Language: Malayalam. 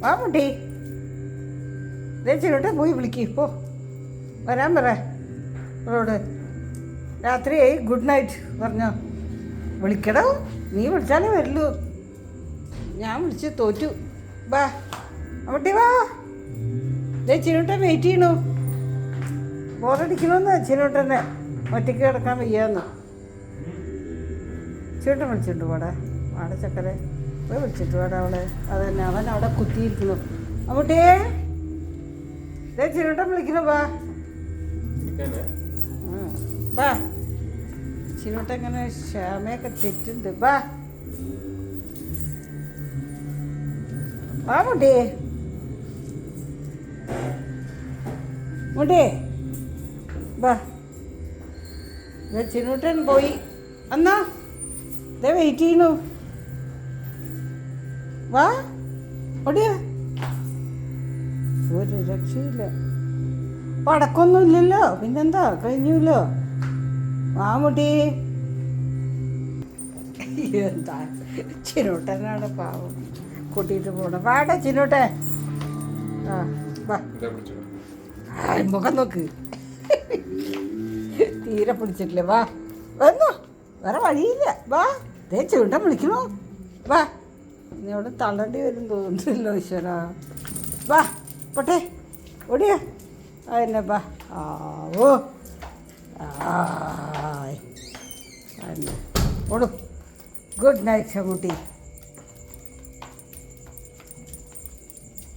വാ മുട്ടി ദേ പോയി വിളിക്കി പോ. വരാൻ പറ. റോഡ് രാത്രിയായി ഗുഡ് നൈറ്റ് പറഞ്ഞോ. വിളിക്കടോ നീ വിളിച്ചാലേ വരുള്ളൂ. ഞാൻ വിളിച്ച് തോറ്റു. വാ അമ്മട്ടി വാ. ദേ ചിരട്ടൻ വെയിറ്റ് ചെയ്യണു. ബോറടിക്കണമെന്ന് ചിരട്ടനെ ഒറ്റയ്ക്ക് കിടക്കാൻ വയ്യാന്ന്. ചേട്ടൻ വിളിച്ചിട്ടുണ്ട് വാടാ വാടച്ചക്കരെ ചക്കരെ. പോയി വിളിച്ചിട്ട് വേണം അവളെ. അതന്നെ അവൻ അവിടെ കുത്തിയിരിക്കുന്നു. അങ്ങോട്ടേ. ദേ ചിരട്ടൻ വിളിക്കുന്നു വാ. വാ. ചിരട്ട ഇങ്ങനെ ക്ഷമയൊക്കെ തെറ്റുണ്ട്. വാ. വാ മുട്ടി മുട്ടി വാ. ദേ ചിന്നൂട്ടൻ പോയി. അന്നാ. ദേ വെയിറ്റ് ചെയ്യണു വാ. ഓടിയ. ഒരു രക്ഷയില്ല. പടക്കൊന്നുമില്ലല്ലോ. പിന്നെന്താ? കഴിഞ്ഞല്ലോ. വാ മുട്ടി എന്താ? ചിന്നൂട്ടനാണ് പാവം. കൂട്ടിയിട്ട് പോണം. വാടാ ചിനോട്ടെ ആ വാ. മുഖം നോക്ക്. തീരെ പിടിച്ചിട്ടില്ല. വാ. വന്നോ. വേറെ വഴിയില്ല. വാ. ദേ ചൂണ്ടൻ വിളിക്കണോ വാ. നീ അവിടെ തള്ളേണ്ടി വരും തോന്നുന്നില്ലോ ഈശ്വര വാ പോട്ടെ ഓടിയ അതന്നെ വാ ആവോ ആയ് അതന്നെ ഓടും ഗുഡ് നൈറ്റ് ഷമുട്ടി